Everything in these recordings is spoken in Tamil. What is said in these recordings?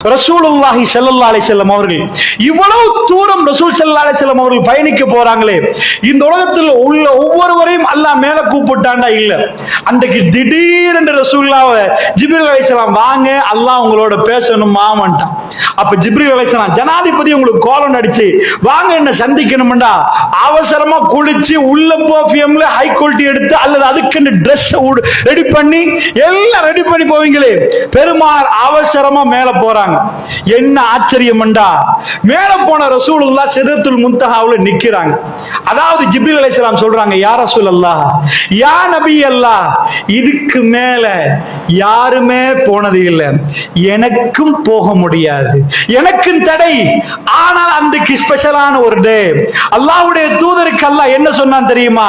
ரசூலுல்லாஹி ஸல்லல்லாஹு அலைஹி அவர்கள் இவ்வளவு தூரம் ரசூல் ஸல்லல்லாஹு அலைஹி வஸல்லம் அவர்கள் பயணிக்க போறாங்களே? இந்த உலகத்தில் உள்ள ஒவ்வொருவரையும் அல்லாஹ் மேல கூப்பிட்டாண்டா இல்ல. அன்றைக்கு திடீரென்று ரசூலுல்லாஹ் ஜிப்ரீல் அலைஹிஸ்ஸலாம் வாங்க அல்லாஹ் உங்களோட பேசணுமாமன்ட்டான் அப்ப ஜிப்ரீல் அலைஹிஸ்ஸலாம் ஜனாதிபதி உங்களுக்கு கோலம் அடிச்சு வாங்க என்ன சந்திக்கணும்டா. அவசரமா குளிச்சு உள்ள பர்ஃபியூம்ல ஹை குவாலிட்டி எடுத்து அல்லது அதுக்குன்னு ட்ரெஸ் ரெடி பண்ணி எல்லாம் ரெடி பண்ணி போவீங்களே? பெருமாள் அவசரமா மேல போறாங்க. என்ன ஆச்சரியம்டா மேல போன ரசூலுல்லா சிதத்துல் முந்தஹாவுல நிக்கிறாங்க. அதாவது ஜிப்ரில் அலைஹிஸ்ஸலாம் சொல்றாங்க யா அல்லா யா நபி அல்லா இதுக்கு மேல யாருமே போனது இல்லை. எனக்கும் போக முடியாது. எனக்கும் தடை. ஆனால் அன்றைக்கு ஸ்பெஷலான ஒரு டே அல்லாஹ்வுடைய தூதருக்கு அல்லா என்ன சொன்னான் தெரியுமா?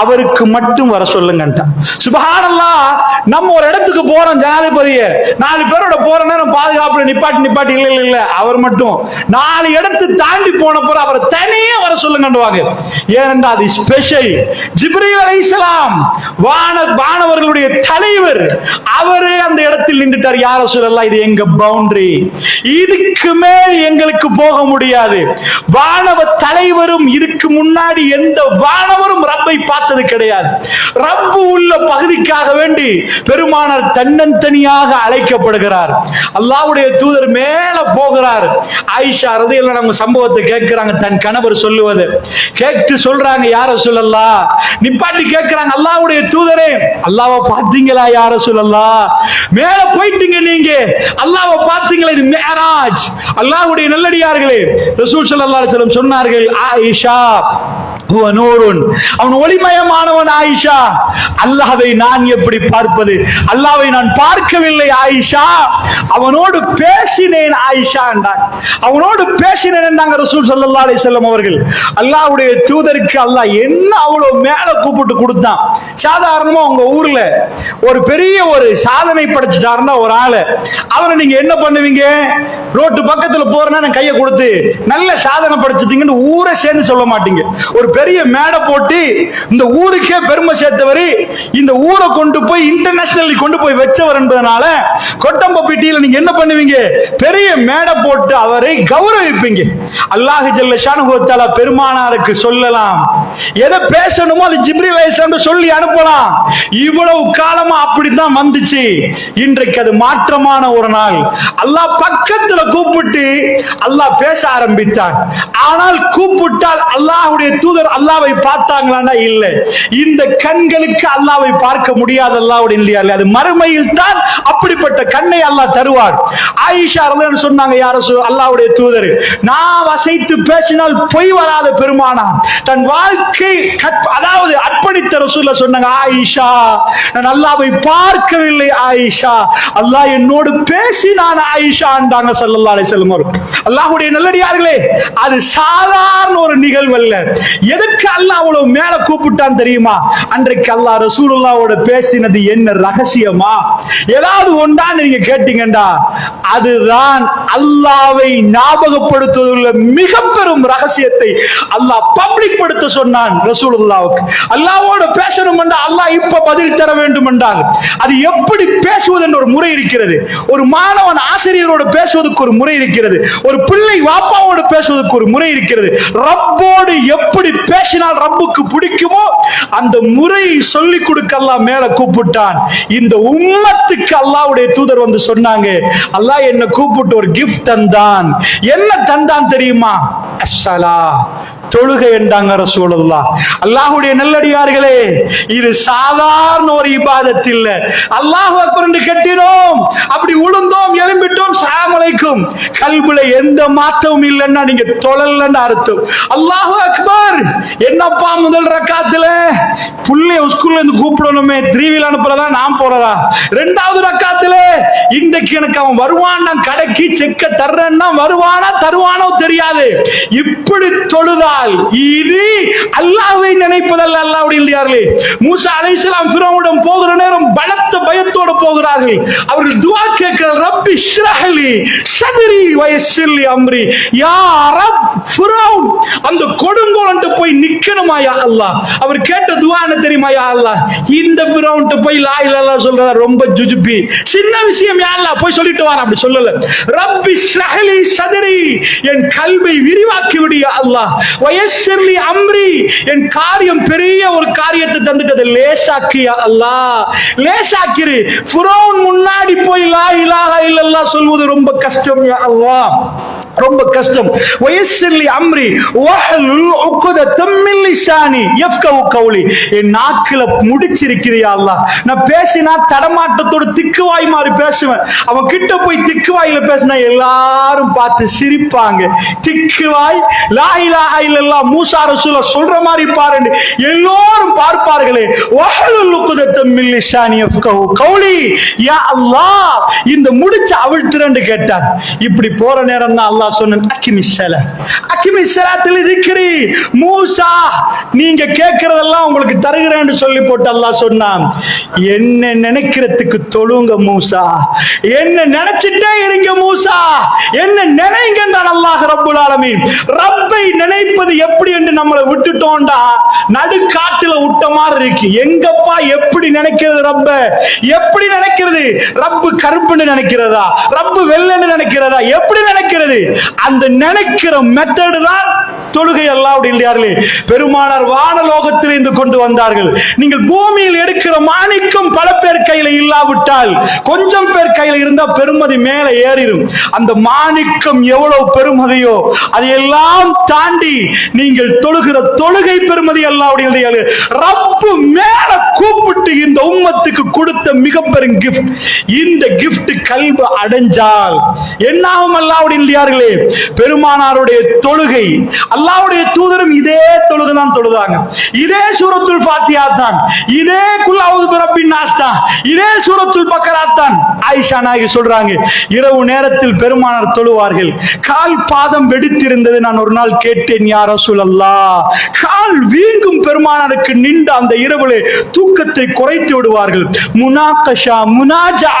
அவருக்கு மட்டும் வர சொல்லுங்கன்ட்டான். சுபஹானல்லாஹ் நம்ம ஒரு இடத்துக்கு போறோம் ஜனாதிபதிய. நாலு பேரோட போற நேரம் பாதுகாப்புல நிப்பாட்டி நிப்பாட்டி இல்ல இல்ல இல்ல. அவர் மட்டும். நாலு இடத்து தாண்டி போன போற அவரை தனியே வர சொல்லுங்கன்னுவாங்க. ஏனென்றா அது ஸ்பெஷல் ஜிப்ரீல் அலைஹிஸ்ஸலாம் வான வானவர்களுடைய தலைவர். அவரே அந்த இடத்தில் நின்றுட்டார். யார சொல்லலாம் இது எங்க பவுண்டரி இதுக்கு மேல் எங்களுக்கு போக முடியாது. வானவ தலைவரும் இதுக்கு முன்னாடி எந்த வானவரும் ரப்பை பார்த்து பார்த்தது கிடையாது. ரப்பு உள்ள பகுதிக்காக வேண்டி பெருமானார் தன்னந்தனியாக அழைக்கப்படுகிறார். அல்லாவுடைய தூதர் மேல போகிறார். ஆயிஷா ரதி அவங்க சம்பவத்தை கேட்கிறாங்க. தன் கணவர் சொல்லுவது. கேட்டு சொல்றாங்க யார சொல்லல்லா நிப்பாட்டி கேட்கிறாங்க அல்லாவுடைய தூதரே. அல்லாவை பார்த்தீங்களா யார சொல்லல்லா மேல போயிட்டீங்க நீங்க. அல்லாவை பார்த்தீங்களா இது மேராஜ். அல்லாஹ்வுடைய நல்லடியார்களே. ரசூல் ஸல்லல்லாஹு சொன்னார்கள் ஆயிஷா. அவன் ஒளிமயமானவன் ஆயிஷா. அல்லாஹ்வை நான் எப்படி பார்ப்பது? அல்லாஹ்வை நான் பார்க்கவில்லை ஆயிஷா. அவனோடு பேசினேன் ஆயிஷா என்றான். அவனோடு பேசினேன் என்றாங்க ரசூல் ஸல்லல்லாஹு அலைஹி வஸல்லம் அவர்கள். அல்லாஹ்வுடைய தூதருக்கு அல்லாஹ் என்ன அவ்வளவு மேல கூப்பிட்டு கொடுத்தான். சாதாரணமா உங்க ஊர்ல ஒரு பெரிய ஒரு சாதனை படைச்சிட்டாருன்னா ஒரு ஆளு. அவரை நீங்க என்ன பண்ணுவீங்க? ரோட்டு பக்கத்துல போறேன்னா கையை கொடுத்து நல்ல சாதனை படைச்சிட்டீங்கன்னு ஊரை சேர்ந்து சொல்ல மாட்டீங்க. ஒரு பெரிய மேடை போட்டு இந்த ஊருக்கே பெருமை சேர்த்தவர் இந்த ஊரை கொண்டு போய் இன்டர்நேஷனலி கொண்டு போய் வச்சவர் என்பதனால கொட்டம்பட்டியில நீங்க என்ன பண்ணுவீங்க? பெரிய மேடை போட்டு அவரை கௌரவிப்பீங்க. அல்லாஹ் ஜல்ல ஷானுகோத்தாலா பெருமானாருக்கு சொல்லலாம். எதை பேசணுமோ அது ஜிப்ரி அலைஹிஸ்ஸலாம் சொல்லி அனுப்பலாம். இவ்வளவு காலமா அப்படித்தான் வந்துச்சு. இன்றைக்கு அது மாற்றமான ஒரு நாள். அல்லாஹ் பக்கத்துல கூப்பிட்டு அல்லாஹ் பேச ஆரம்பித்தான் ஆனால் கூப்பிட்டால் அல்லாஹுடைய தூதர் அல்லாவை பார்த்தாங்களான்னா இல்ல. இந்த கண்களுக்கு அல்லாவை பார்க்க முடியாது அல்லாவுடைய இல்லையா அது மறுமையில் தான் அப்படிப்பட்ட கண்ணை அல்லாஹ் தருவார். ஆயிஷா ரலியல்லாஹு சொன்னாங்க யார அல்லாவுடைய தூதர் நான் வசைத்து பேசினால் பொய் வராத பெருமானா? தன் வாழ்க்கை அதாவது அர்ப்பணித்த ரசூல்ல சொன்னாங்க ஆயிஷா நான் அல்லாவை பார்க்கவில்லை ஆயிஷா. அல்லாஹ் என்னோடு பேசினான் ஆயிஷா என்றாங்க அலைஹி வஸல்லம் அவர்கள். அல்லாஹுடைய நல்லடியார்களே அது சாதாரண ஒரு நிகழ்வு அல்ல. எதுக்கு அல்லாஹ் அவ்வளவு மேல கூப்பிட்டான் தெரியுமா? அன்றைக்கு அல்லாஹ் ரசூலுல்லாவோட பேசினது என்ன ரகசியமா? ஏதாவது ஒன்றான்னு நீங்க கேட்டீங்கடா அதுதான் அல்லாவை ஞாபகப்படுத்துவதுள்ள மிக பெரும் ரகசியத்தை அல்லாஹ் பப்ளிக் படுத்த சொன்னான் ரசூலுல்லாவுக்கு. அல்லாவோட பேசணும் என்றால் அல்லாஹ் இப்ப பதில் தர வேண்டும் என்றால் அது எப்படி பேசுவது என்ற ஒரு முறை இருக்கிறது. ஒரு மாணவன் ஆசிரியரோட பேசுவது பேசுவதற்கு ஒரு முறை இருக்கிறது. ஒரு பிள்ளை வாப்பாவோடு பேசுவதற்கு ஒரு முறை இருக்கிறது. ரப்போடு எப்படி பேசினால் ரப்புக்கு பிடிக்குமோ அந்த முறையை சொல்லி கொடுக்க அல்லாஹ் மேல கூப்பிட்டான். இந்த உம்மத்துக்கு அல்லாவுடைய தூதர் வந்து சொன்னாங்க அல்லாஹ் என்ன கூப்பிட்டு ஒரு கிஃப்ட் தந்தான். என்ன தந்தான் தெரியுமா? அஸ்ஸலா. தொழுகை என்றாங்க ரசூலுல்லா அல்லாஹ்வுடைய நல்லடியார்களே இது சாதாரண ஒரு இபாதத் இல்ல. அல்லாஹ் அக்பர் என்று கட்டினோம் அப்படி உளுந்தோம் எழும்பிட்டோம் வரைக்கும் கல்வில எந்த மாற்றமும் இல்லைன்னா நீங்க தொழலன்னு அர்த்தம். அல்லாஹ் அக்பர். என்னப்பா முதல் ரக்காத்துல? புள்ளைய ஸ்கூல்ல இருந்து கூப்பிடணுமே. த்ரீவில் அனுப்புறதா நான் போறதா ரெண்டாவது ரக்காத்துல இன்றைக்கு எனக்கு அவன் வருவான் நான் கடைக்கு செக்க தர்றேன்னா வருவானா தருவானோ தெரியாது. இப்படி தொழுதால் இது அல்லாஹ்வை நினைப்பதல்ல அல்லாஹ்வுடைய இல்லையார்களே மூசா அலைஹிஸ்ஸலாம் ஃபிரௌனிடம் போகிற நேரம் பலத்த பயத்தோடு போகிறார்கள். அவர்கள் துவா கேட்கிற ரப்பி ஷ்ரஹ்லி சதுரி வயசில் அம்ரி. யா ரப் ஃபிரௌன் அந்த கொடுங்கோலன்ட்டு போய் நிக்கணுமா யா அல்லாஹ்? அவர் கேட்ட துவா என்ன தெரியுமா யா அல்லாஹ்? இந்த ஃபிரௌன்ட்டு போய் லா இல்லா சொல்றத ரொம்ப ஜுஜுபி. சின்ன விஷயம் யா அல்லாஹ் போய் சொல்லிட்டு வர அப்படி சொல்லல. ரப்பி ஷ்ரஹ்லி சதுரி என் கல்வை விரிவாக்கி விடு யா அல்லாஹ். வயசிர்லி அம்ரி என் காரியம் பெரிய ஒரு காரியத்தை தந்துட்டது லேசாக்கி யா அல்லாஹ். லேசாக்கிரு. ஃபிரௌன் முன்னாடி போய் லா இலாஹ இல்லல்லாஹ் சொல்வது ரொம்ப கஷ்டம் யா அல்லாஹ் ரொம்ப கஷ்டம். வயசில்லி அம்ரி வஹலுல் உக்தத்தம் மின் லிசானி யஃப்கஹு கௌலி என் நாக்குல முடிச்சிருக்கிறியா அல்லாஹ். நான் பேசினா தடமாட்டத்தோட திக்குவாய் மாதிரி பேசுவேன். அவன் கிட்ட போய் திக்குவாயில பேசினா எல்லாரும் பார்த்து சிரிப்பாங்க. திக்குவாய் லா இலாஹ இல்லல்லாஹ் மூசா ரசூல சொல்ற மாதிரி பாருன்னு எல்லோரும் பார்ப்பார்களே. வஹலுல் உக்தத்தம் மின் லிசானி யஃப்கஹு கௌலி யா அல்லாஹ் இந்த முடிச்ச அவிழ்த்துறன்னு கேட்டார். இப்படி போற நேரம் தான் அல்லாஹ் சொன்னான் அக்கிமிஷல அக்கிமிஷலாத்தில் இருக்கிறி மூசா நீங்க கேட்கறதெல்லாம் உங்களுக்கு தருகிறேன்னு சொல்லி போட்டு அல்லாஹ் சொன்னான். என்ன நினைக்கிறதுக்கு தொழுங்க மூசா. என்ன நினைச்சிட்டே இருங்க மூசா. என்ன நினைங்கன்றான் அல்லாஹ் ரப்புல் ஆலமீன். ரப்பை நினைப்பது எப்படி என்று நம்மளை விட்டுட்டோம்டா. நடுக்காட்டுல விட்ட மாதிரி இருக்கு. எங்கப்பா எப்படி நினைக்கிறது ரப்ப? எப்படி நினைக்கிறது? ரப்பு கருப்புன்னு நினைக்கிறதா? ரப்பு வெள்ளைன்னு நினைக்கிறதா? எப்படி நினைக்கிறது? அந்த நினைக்கிற மெத்தடு தான் தொழுகை அல்லாவுடைய இல்லையார்களே. பெருமானார் வானலோகத்தில் இருந்து கொண்டு வந்தார்கள். நீங்கள் பூமியில் எடுக்கிற மாணிக்கம் பல பேர் கையில இல்லாவிட்டால் கொஞ்சம் பேர் கையில இருந்தா பெருமதி மேல ஏறிடும். அந்த மாணிக்கம் எவ்வளவு பெருமதியோ அதையெல்லாம் தாண்டி நீங்கள் தொழுகிற தொழுகை பெருமதி அல்லாவுடைய இல்லையார்களே. ரப்பு மேல கூப்பிட்டு இந்த உம்மத்துக்கு கொடுத்த மிக பெரும் கிஃப்ட் இந்த கிஃப்ட் கல்வி அடைஞ்சால் என்னாகும் அல்லாவுடைய இல்லையார்களே? பெருமானாருடைய தொழுகை. அல்லாவுடைய தூதரும் இதே தொழுகை தான் தொழுதாங்க. இதே சூரத்துல் பாத்தியா தான். இதே குல்லாவது பிறப்பின் நாஸ் இதே சூரத்துல் பக்கரா தான். ஆயிஷா நாயகி சொல்றாங்க இரவு நேரத்தில் பெருமானார் தொழுவார்கள். கால் பாதம் வெடித்திருந்தது நான் ஒரு நாள் கேட்டேன் யார் ரசூலல்லா கால் வீங்கும் பெருமானாருக்கு நின்று அந்த இரவுல தூக்கத்தை குறைத்து விடுவார்கள். முனாக்கஷா முனாஜா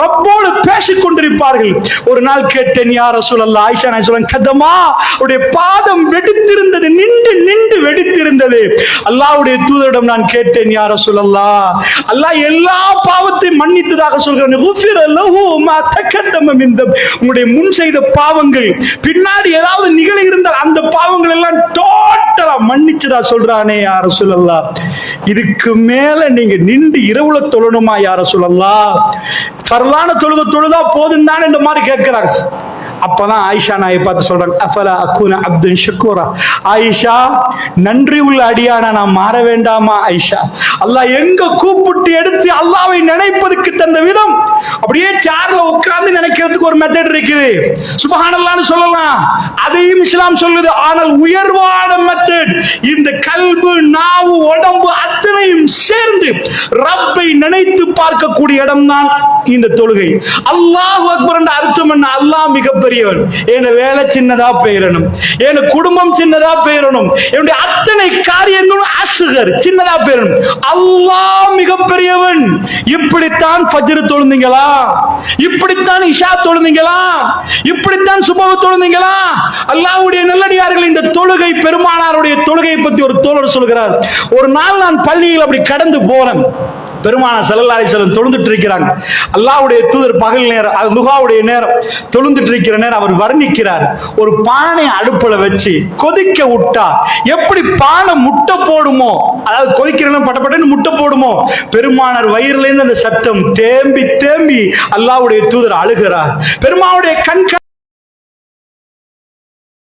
ரப்போடு பேசிக் கொண்டிருப்பார்கள் ஒரு நாள் கேட்டேன் யார் ரசூலல்லா ஆயிஷா நான் சொல்றேன் கதமா உடைய பாதம் வெடித்திருந்தது நின்று நின்று வெடித்திருந்தது. அல்லாவுடைய தூதரிடம் நான் கேட்டேன் யார சொல்லல்லா அல்லாஹ் எல்லா பாவத்தையும் மன்னித்ததாக சொல்கிறேன். குஃபிர உங்களுடைய முன் செய்த பாவங்கள் பின்னாடி ஏதாவது நிகழ இருந்தால் அந்த பாவங்கள் எல்லாம் டோட்டலா மன்னிச்சதா சொல்றானே யார சொல்லல்லா இதுக்கு மேல நீங்க நின்று இரவுல தொழணுமா யார சொல்லல்லா ஃபர்லான தொழுக தொழுதா போதும் தான் இந்த மாதிரி கேட்கிறாங்க அப்பதான் ஆயிஷா நாயை பார்த்து சொல்றாங்க அஃபலா அக்குன அப்துன் ஷக்கூரா? ஆயிஷா நன்றி உள்ள அடியானா நான் மாற வேண்டாமா ஆயிஷா? அல்லாஹ் எங்க கூப்பிட்டு எடுத்து அல்லாவை நினைப்பதற்கு தந்த விதம் அப்படியே சேர்ல உட்கார்ந்து நினைக்கிறதுக்கு ஒரு மெத்தட் இருக்குது. சுபஹானல்லான்னு சொல்லலாம். அதையும் இஸ்லாம் சொல்லுது. ஆனால் உயர்வான மெத்தட் இந்த கல்பு நாவு உடம்பு அத்தனையும் சேர்ந்து ரப்பை நினைத்து பார்க்கக்கூடிய இடம்தான் இந்த தொழுகை. அல்லாஹ் அக்பர் என்ற அர்த்தம் என்ன? அல்லாஹ் மிகப்பெரியவன். என் வேலை சின்னதா பெயரணும். என் குடும்பம் சின்னதா பெயரணும். என்னுடைய அத்தனை காரியங்களும் அசுகர் சின்னதா பெயரணும். அல்லாஹ் மிகப்பெரியவன். இப்படித்தான் ஃபஜ்ர் தொழுந்தீங்களா? இப்படித்தான் இஷா தொழுந்தீங்களா? இப்படித்தான் சுபவ தொழுந்தீங்களா? அல்லாஹ்வுடைய நல்லடியார்கள் இந்த தொழுகை பெருமானாருடைய தொழுகை பத்தி ஒரு தோழர் சொல்கிறார். ஒரு நாள் நான் பள்ளியில் அப்படி கடந்து போறேன். பெருமான செல்லல்லாரி செல்லம் தொழுந்துட்டு இருக்கிறாங்க. அல்லாவுடைய தூதர் பகல் நேரம் அது லுகாவுடைய நேரம் தொழுந்துட்டு இருக்கிற நேரம் அவர் வர்ணிக்கிறார். ஒரு பானை அடுப்புல வச்சு கொதிக்க விட்டா எப்படி பானை முட்டை போடுமோ அதாவது கொதிக்கிற பட்டப்பட்டன்னு முட்டை போடுமோ பெருமானார் வயிறுல இருந்து அந்த சத்தம் தேம்பி தேம்பி அல்லாஹ்வுடைய தூதர் அழுகிறார். பெருமாவுடைய கண்